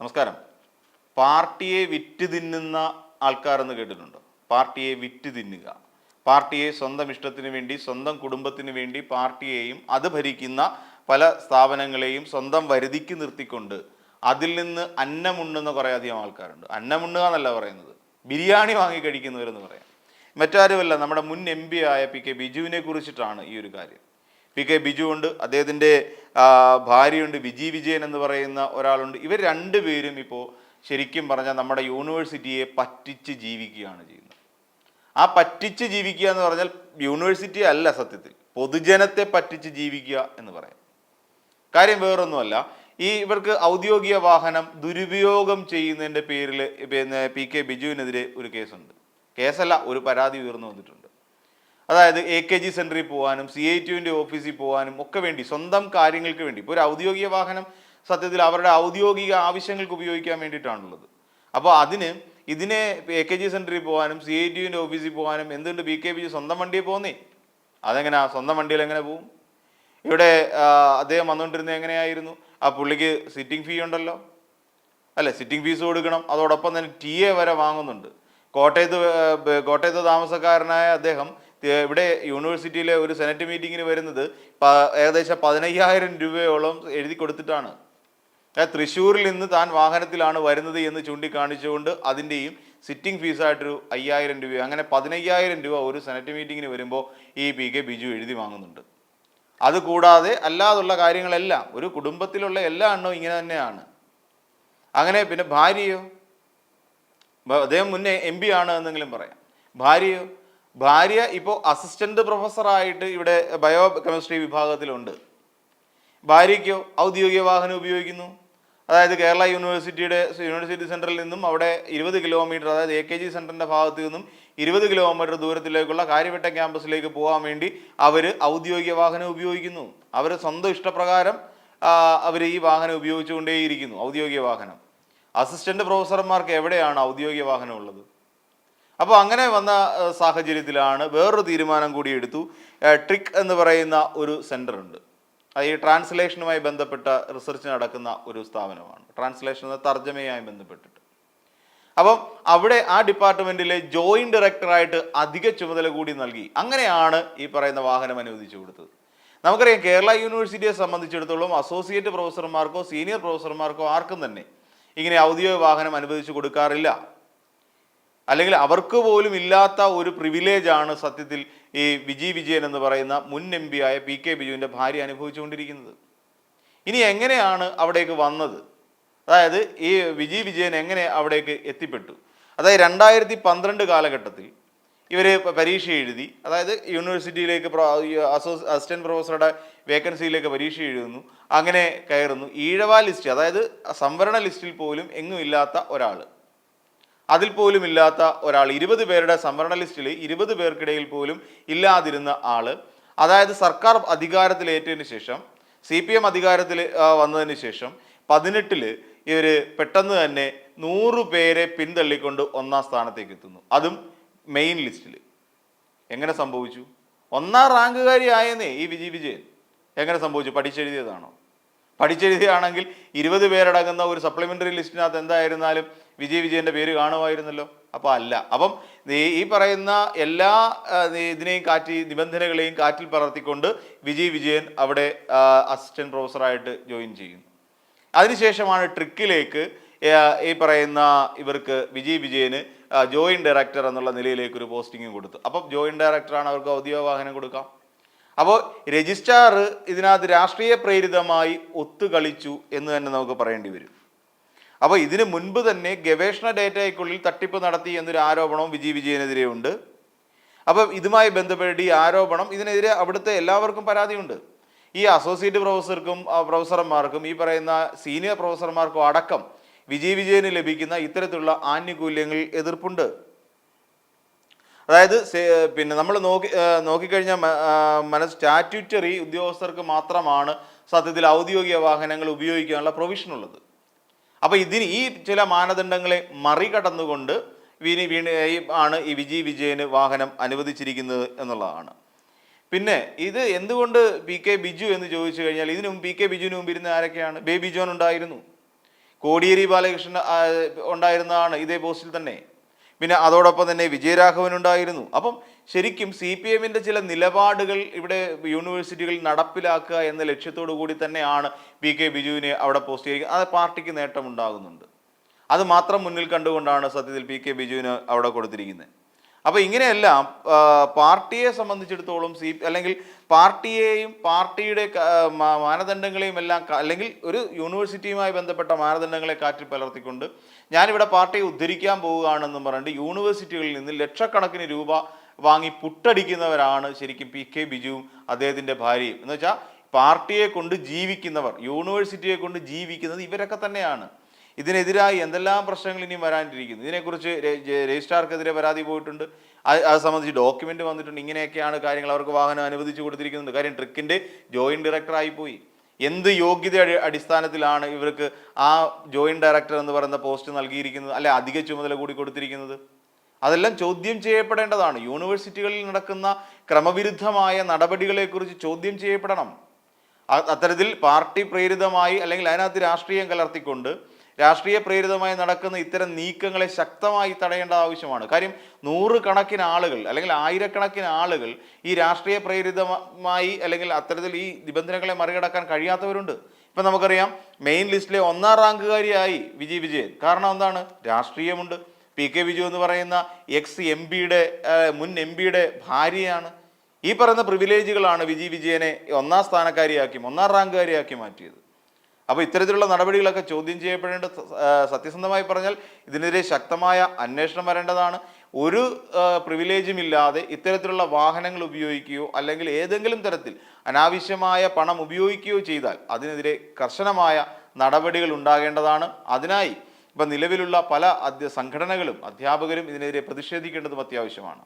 നമസ്കാരം. പാർട്ടിയെ വിറ്റ് തിന്നുന്ന ആൾക്കാരെന്ന് കേട്ടിട്ടുണ്ടോ? പാർട്ടിയെ വിറ്റ് തിന്നുക പാർട്ടിയെ സ്വന്തം ഇഷ്ടത്തിന് വേണ്ടി സ്വന്തം കുടുംബത്തിന് വേണ്ടി പാർട്ടിയെയും അത് ഭരിക്കുന്ന പല സ്ഥാപനങ്ങളെയും സ്വന്തം വരുതിക്ക് നിർത്തിക്കൊണ്ട് അതിൽ നിന്ന് അന്നമുണ്ണുന്ന കുറേ അധികം ആൾക്കാരുണ്ട്. അന്നമുണ്ണുക എന്നല്ല പറയുന്നത്. ബിരിയാണി വാങ്ങി കഴിക്കുന്നവരെന്ന് പറയാം. മറ്റാരുമല്ല നമ്മുടെ മുൻ എം പി ആയ പി കെ ബിജുവിനെ കുറിച്ചിട്ടാണ് ഈ ഒരു കാര്യം. പി കെ ബിജു ഉണ്ട് അദ്ദേഹത്തിന്റെ ഭാര്യയുണ്ട് വിജി വിജയൻ എന്ന് പറയുന്ന ഒരാളുണ്ട്. ഇവർ രണ്ടുപേരും ഇപ്പോൾ ശരിക്കും പറഞ്ഞാൽ നമ്മുടെ യൂണിവേഴ്സിറ്റിയെ പറ്റിച്ച് ജീവിക്കുകയാണ് ചെയ്യുന്നത്. ആ പറ്റിച്ച് ജീവിക്കുക എന്ന് പറഞ്ഞാൽ യൂണിവേഴ്സിറ്റി അല്ല സത്യത്തിൽ. പൊതുജനത്തെ പറ്റിച്ച് ജീവിക്കുക എന്ന് പറയാം. കാര്യം വേറൊന്നുമല്ല ഈ ഇവർക്ക് ഔദ്യോഗിക വാഹനം ദുരുപയോഗം ചെയ്യുന്നതിന്റെ പേരിൽ പിന്നെ പി കെ ബിജുവിനെതിരെ ഒരു കേസുണ്ട്. കേസല്ല ഒരു പരാതി ഉയർന്നു വന്നിട്ടുണ്ട്. അതായത് എ കെ ജി സെന്ററിൽ പോകാനും സി ഐ ടിയുവിന്റെ ഓഫീസിൽ പോകാനും ഒക്കെ വേണ്ടി സ്വന്തം കാര്യങ്ങൾക്ക് വേണ്ടി. ഇപ്പോൾ ഒരു ഔദ്യോഗിക വാഹനം സത്യത്തിൽ അവരുടെ ഔദ്യോഗിക ആവശ്യങ്ങൾക്ക് ഉപയോഗിക്കാൻ വേണ്ടിയിട്ടാണുള്ളത്. അപ്പോൾ അതിന് ഇതിനെ എ കെ ജി സെന്ററിൽ പോകാനും സി ഐ ടിയുവിന്റെ ഓഫീസിൽ പോകാനും എന്തുകൊണ്ട് ബി കെ ബിജു സ്വന്തം വണ്ടിയിൽ പോകുന്നേ? അതെങ്ങനെയാ സ്വന്തം വണ്ടിയിൽ എങ്ങനെ പോകും ഇവിടെ അദ്ദേഹം വന്നുകൊണ്ടിരുന്നത് എങ്ങനെയായിരുന്നു? ആ പുള്ളിക്ക് സിറ്റിംഗ് ഫീ ഉണ്ടല്ലോ. അല്ലേ? സിറ്റിംഗ് ഫീസ് കൊടുക്കണം. അതോടൊപ്പം തന്നെ ടി എ വരെ വാങ്ങുന്നുണ്ട്. കോട്ടയത്ത് കോട്ടയത്ത് താമസക്കാരനായ അദ്ദേഹം ഇവിടെ യൂണിവേഴ്സിറ്റിയിലെ ഒരു സെനറ്റ് മീറ്റിങ്ങിന് വരുന്നത് ഏകദേശം പതിനയ്യായിരം രൂപയോളം എഴുതി കൊടുത്തിട്ടാണ്. തൃശ്ശൂരിൽ നിന്ന് താൻ വാഹനത്തിലാണ് വരുന്നത് എന്ന് ചൂണ്ടിക്കാണിച്ചുകൊണ്ട് അതിന്റെയും സിറ്റിംഗ് ഫീസായിട്ടൊരു അയ്യായിരം രൂപ അങ്ങനെ പതിനയ്യായിരം രൂപ ഒരു സെനറ്റ് മീറ്റിങ്ങിന് വരുമ്പോൾ ഈ പി കെ ബിജു എഴുതി വാങ്ങുന്നുണ്ട്. അതുകൂടാതെ അല്ലാതുള്ള കാര്യങ്ങളെല്ലാം ഒരു കുടുംബത്തിലുള്ള എല്ലാ എണ്ണവും ഇങ്ങനെ തന്നെയാണ്. അങ്ങനെ പിന്നെ ഭാര്യയോ? അദ്ദേഹം മുന്നേ എം പി ആണ് എന്നെങ്കിലും പറയാം. ഭാര്യയോ? ഭാര്യ ഇപ്പോൾ അസിസ്റ്റന്റ് പ്രൊഫസറായിട്ട് ഇവിടെ ബയോ കെമിസ്ട്രി വിഭാഗത്തിലുണ്ട്. ഭാര്യയ്ക്കോ ഔദ്യോഗിക വാഹനം ഉപയോഗിക്കുന്നു. അതായത് കേരള യൂണിവേഴ്സിറ്റിയുടെ യൂണിവേഴ്സിറ്റി സെന്ററിൽ നിന്നും അവിടെ ഇരുപത് കിലോമീറ്റർ അതായത് എ കെ ജി സെന്ററിന്റെ ഭാഗത്തു നിന്നും ഇരുപത് കിലോമീറ്റർ ദൂരത്തിലേക്കുള്ള കാര്യവട്ട ക്യാമ്പസിലേക്ക് പോകാൻ വേണ്ടി അവർ ഔദ്യോഗിക വാഹനം ഉപയോഗിക്കുന്നു. അവർ സ്വന്തം ഇഷ്ടപ്രകാരം അവർ ഈ വാഹനം ഉപയോഗിച്ചുകൊണ്ടേയിരിക്കുന്നു ഔദ്യോഗിക വാഹനം. അസിസ്റ്റന്റ് പ്രൊഫസർമാർക്ക് എവിടെയാണ് ഔദ്യോഗിക വാഹനം ഉള്ളത്? അപ്പോൾ അങ്ങനെ വന്ന സാഹചര്യത്തിലാണ് വേറൊരു തീരുമാനം കൂടി എടുത്തു. ട്രിക് എന്ന് പറയുന്ന ഒരു സെന്റർ ഉണ്ട്. അത് ഈ ട്രാൻസ്ലേഷനുമായി ബന്ധപ്പെട്ട റിസർച്ച് നടക്കുന്ന ഒരു സ്ഥാപനമാണ്. ട്രാൻസ്ലേഷൻ എന്ന തർജമയുമായി ബന്ധപ്പെട്ടിട്ട്. അപ്പം അവിടെ ആ ഡിപ്പാർട്ട്മെന്റിലെ ജോയിന്റ് ഡയറക്ടറായിട്ട് അധിക ചുമതല കൂടി നൽകി. അങ്ങനെയാണ് ഈ പറയുന്ന വാഹനം അനുവദിച്ചു കൊടുത്തത്. നമുക്കറിയാം കേരള യൂണിവേഴ്സിറ്റിയെ സംബന്ധിച്ചിടത്തോളം അസോസിയേറ്റ് പ്രൊഫസർമാർക്കോ സീനിയർ പ്രൊഫസർമാർക്കോ ആർക്കും തന്നെ ഇങ്ങനെ ഔദ്യോഗിക വാഹനം അനുവദിച്ചു കൊടുക്കാറില്ല. അല്ലെങ്കിൽ അവർക്ക് പോലും ഇല്ലാത്ത ഒരു പ്രിവിലേജാണ് സത്യത്തിൽ ഈ വിജി വിജയൻ എന്ന് പറയുന്ന മുൻ എം പി ആയ പി കെ ബിജുവിന്റെ ഭാര്യ അനുഭവിച്ചുകൊണ്ടിരിക്കുന്നത്. ഇനി എങ്ങനെയാണ് അവിടേക്ക് വന്നത്? അതായത് ഈ വിജി വിജയൻ എങ്ങനെ അവിടേക്ക് എത്തിപ്പെട്ടു? അതായത് രണ്ടായിരത്തി പന്ത്രണ്ട് കാലഘട്ടത്തിൽ ഇവർ പരീക്ഷ എഴുതി അതായത് യൂണിവേഴ്സിറ്റിയിലേക്ക് അസോസ് അസിസ്റ്റന്റ് പ്രൊഫസറുടെ വേക്കൻസിയിലേക്ക് പരീക്ഷ എഴുതുന്നു അങ്ങനെ കയറുന്നു. ഈഴവ ലിസ്റ്റ് അതായത് സംവരണ ലിസ്റ്റിൽ പോലും എങ്ങുമില്ലാത്ത ഒരാൾ അതിൽ പോലും ഇല്ലാത്ത ഒരാൾ ഇരുപത് പേരുടെ സംവരണ ലിസ്റ്റിൽ ഇരുപത് പേർക്കിടയിൽ പോലും ഇല്ലാതിരുന്ന ആൾ അതായത് സർക്കാർ അധികാരത്തിലേറ്റതിന് ശേഷം സി പി എം അധികാരത്തിൽ വന്നതിന് ശേഷം പതിനെട്ടിൽ ഇവർ പെട്ടെന്ന് തന്നെ നൂറ് പേരെ പിന്തള്ളിക്കൊണ്ട് ഒന്നാം സ്ഥാനത്തേക്ക് എത്തുന്നു. അതും മെയിൻ ലിസ്റ്റിൽ എങ്ങനെ സംഭവിച്ചു? ഒന്നാം റാങ്കുകാരി ആയെന്നേ ഈ വിജയ് വിജയൻ. എങ്ങനെ സംഭവിച്ചു? പഠിച്ചെഴുതിയതാണോ? പഠിച്ചെഴുതിയാണെങ്കിൽ ഇരുപത് പേരടങ്ങുന്ന ഒരു സപ്ലിമെന്ററി ലിസ്റ്റിനകത്ത് എന്തായിരുന്നാലും വിജയ് വിജയന്റെ പേര് കാണുമായിരുന്നല്ലോ. അപ്പോൾ അല്ല. അപ്പം ഈ- പറയുന്ന എല്ലാ ഇതിനെയും കാറ്റി നിബന്ധനകളെയും കാറ്റിൽ പറത്തിക്കൊണ്ട് വിജയ് വിജയൻ അവിടെ അസിസ്റ്റന്റ് പ്രൊഫസറായിട്ട് ജോയിൻ ചെയ്യുന്നു. അതിനുശേഷമാണ് ട്രിക്കിലേക്ക് ഈ പറയുന്ന ഇവർക്ക് വിജയ് വിജയന് ജോയിൻ ഡയറക്ടർ എന്നുള്ള നിലയിലേക്ക് ഒരു പോസ്റ്റിംഗും കൊടുത്തു. അപ്പം ജോയിന്റ് ഡയറക്ടറാണ് അവർക്ക് ഔദ്യോഗിക വാഹനം കൊടുക്കാം. അപ്പോൾ രജിസ്ട്രാർ ഇതിനകത്ത് രാഷ്ട്രീയ പ്രേരിതമായി ഒത്തുകളിച്ചു എന്ന് തന്നെ നമുക്ക് പറയേണ്ടി വരും. അപ്പോൾ ഇതിനു മുൻപ് തന്നെ ഗവേഷണ ഡേറ്റയ്ക്കുള്ളിൽ തട്ടിപ്പ് നടത്തി എന്നൊരു ആരോപണവും വിജി വിജയനെതിരെ ഉണ്ട് അപ്പം ഇതുമായി ബന്ധപ്പെട്ട് ഈ ആരോപണം ഇതിനെതിരെ അവിടുത്തെ എല്ലാവർക്കും പരാതിയുണ്ട്. ഈ അസോസിയേറ്റ് പ്രൊഫസർക്കും പ്രൊഫസർമാർക്കും ഈ പറയുന്ന സീനിയർ പ്രൊഫസർമാർക്കും അടക്കം വിജയ് വിജയന് ലഭിക്കുന്ന ഇത്തരത്തിലുള്ള ആനുകൂല്യങ്ങളിൽ എതിർപ്പുണ്ട്. അതായത് പിന്നെ നമ്മൾ നോക്കി നോക്കിക്കഴിഞ്ഞാൽ മ- സ്റ്റാറ്റ്യൂറ്ററി ഉദ്യോഗസ്ഥർക്ക് മാത്രമാണ് സത്യത്തിൽ ഔദ്യോഗിക വാഹനങ്ങൾ ഉപയോഗിക്കാനുള്ള പ്രൊവിഷൻ ഉള്ളത്. അപ്പോൾ ഇതിന് ഈ ചില മാനദണ്ഡങ്ങളെ മറികടന്നുകൊണ്ട് വീണി വീണ ആണ് ഈ വിജി വിജയന് വാഹനം അനുവദിച്ചിരിക്കുന്നത് എന്നുള്ളതാണ്. പിന്നെ ഇത് എന്തുകൊണ്ട് പി കെ ബിജു എന്ന് ചോദിച്ചു കഴിഞ്ഞാൽ ഇതിനു പി കെ ബിജുവിന് മുമ്പ് ഇരുന്ന ആരൊക്കെയാണ്? ബേബി ജോൺ ഉണ്ടായിരുന്നു. കോടിയേരി ബാലകൃഷ്ണൻ ഉണ്ടായിരുന്നതാണ് ഇതേ പോസ്റ്റിൽ തന്നെ. പിന്നെ അതോടൊപ്പം തന്നെ വിജയരാഘവൻ ഉണ്ടായിരുന്നു. അപ്പം ശരിക്കും സി പി എമ്മിന്റെ ചില നിലപാടുകൾ ഇവിടെ യൂണിവേഴ്സിറ്റികളിൽ നടപ്പിലാക്കുക എന്ന ലക്ഷ്യത്തോടു കൂടി തന്നെയാണ് പി കെ ബിജുവിനെ അവിടെ പോസ്റ്റ് ചെയ്യുക അത് പാർട്ടിക്ക് നേട്ടമുണ്ടാകുന്നുണ്ട് അത് മാത്രം മുന്നിൽ കണ്ടുകൊണ്ടാണ് സത്യത്തിൽ പി കെ ബിജുവിന് അവിടെ കൊടുത്തിരിക്കുന്നത്. അപ്പോൾ ഇങ്ങനെയെല്ലാം പാർട്ടിയെ സംബന്ധിച്ചിടത്തോളം സി അല്ലെങ്കിൽ പാർട്ടിയെയും പാർട്ടിയുടെ മാനദണ്ഡങ്ങളെയും എല്ലാം അല്ലെങ്കിൽ ഒരു യൂണിവേഴ്സിറ്റിയുമായി ബന്ധപ്പെട്ട മാനദണ്ഡങ്ങളെ കാറ്റിൽ പലർത്തിക്കൊണ്ട് ഞാനിവിടെ പാർട്ടിയെ ഉദ്ധരിക്കാൻ പോവുകയാണെന്നും പറഞ്ഞിട്ട് യൂണിവേഴ്സിറ്റികളിൽ നിന്ന് ലക്ഷക്കണക്കിന് രൂപ വാങ്ങി പുട്ടടിക്കുന്നവരാണ് ശരിക്കും പി കെ ബിജുവും അദ്ദേഹത്തിന്റെ ഭാര്യയും. എന്ന് വെച്ചാൽ പാർട്ടിയെ കൊണ്ട് ജീവിക്കുന്നവർ യൂണിവേഴ്സിറ്റിയെ കൊണ്ട് ജീവിക്കുന്നത് ഇവരൊക്കെ തന്നെയാണ്. ഇതിനെതിരായി എന്തെല്ലാം പ്രശ്നങ്ങൾ ഇനിയും വരാനിരിക്കുന്നു. ഇതിനെക്കുറിച്ച് രജിസ്ട്രാർക്കെതിരെ പരാതി പോയിട്ടുണ്ട്. അത് സംബന്ധിച്ച് ഡോക്യുമെന്റ് വന്നിട്ടുണ്ട്. ഇങ്ങനെയൊക്കെയാണ് കാര്യങ്ങൾ അവർക്ക് വാഹനം അനുവദിച്ചു കൊടുത്തിരിക്കുന്നുണ്ട് കാര്യം ട്രിക്കിന്റെ ജോയിന്റ് ഡയറക്ടറായി പോയി. എന്ത് യോഗ്യത അടിസ്ഥാനത്തിലാണ് ഇവർക്ക് ആ ജോയിന്റ് ഡയറക്ടർ എന്ന് പറയുന്ന പോസ്റ്റ് നൽകിയിരിക്കുന്നത്? അല്ലെ അധിക ചുമതല കൂടി കൊടുത്തിരിക്കുന്നത്? അതെല്ലാം ചോദ്യം ചെയ്യപ്പെടേണ്ടതാണ്. യൂണിവേഴ്സിറ്റികളിൽ നടക്കുന്ന ക്രമവിരുദ്ധമായ നടപടികളെക്കുറിച്ച് ചോദ്യം ചെയ്യപ്പെടണം. അത്തരത്തിൽ പാർട്ടി പ്രേരിതമായി അല്ലെങ്കിൽ അതിനകത്ത് രാഷ്ട്രീയം കലർത്തിക്കൊണ്ട് രാഷ്ട്രീയ പ്രേരിതമായി നടക്കുന്ന ഇത്തരം നീക്കങ്ങളെ ശക്തമായി തടയേണ്ട ആവശ്യമാണ്. കാര്യം നൂറുകണക്കിന് ആളുകൾ അല്ലെങ്കിൽ ആയിരക്കണക്കിന് ആളുകൾ ഈ രാഷ്ട്രീയ പ്രേരിതമായി അല്ലെങ്കിൽ അത്തരത്തിൽ ഈ നിബന്ധനകളെ മറികടക്കാൻ കഴിയാത്തവരുണ്ട്. ഇപ്പം നമുക്കറിയാം മെയിൻ ലിസ്റ്റിലെ ഒന്നാം റാങ്കുകാരിയായി വിജയ് വിജയൻ. കാരണം എന്താണ്? രാഷ്ട്രീയമുണ്ട്. പി കെ ബിജു എന്ന് പറയുന്ന എക്സ് എം പിയുടെ മുൻ എം പിയുടെ ഭാര്യയാണ്. ഈ പറയുന്ന പ്രിവിലേജുകളാണ് വിജി വിജയനെ ഒന്നാം സ്ഥാനക്കാരിയാക്കി ഒന്നാം റാങ്കുകാരിയാക്കി മാറ്റിയത്. അപ്പോൾ ഇത്തരത്തിലുള്ള നടപടികളൊക്കെ ചോദ്യം ചെയ്യപ്പെടേണ്ട സത്യസന്ധമായി പറഞ്ഞാൽ ഇതിനെതിരെ ശക്തമായ അന്വേഷണം വരേണ്ടതാണ്. ഒരു പ്രിവിലേജും ഇല്ലാതെ ഇത്തരത്തിലുള്ള വാഹനങ്ങൾ ഉപയോഗിക്കുകയോ അല്ലെങ്കിൽ ഏതെങ്കിലും തരത്തിൽ അനാവശ്യമായ പണം ഉപയോഗിക്കുകയോ ചെയ്താൽ അതിനെതിരെ കർശനമായ നടപടികൾ ഉണ്ടാകേണ്ടതാണ്. അതിനായി ഇപ്പം നിലവിലുള്ള പല അധ്യ സംഘടനകളും അധ്യാപകരും ഇതിനെതിരെ പ്രതിഷേധിക്കേണ്ടതും അത്യാവശ്യമാണ്.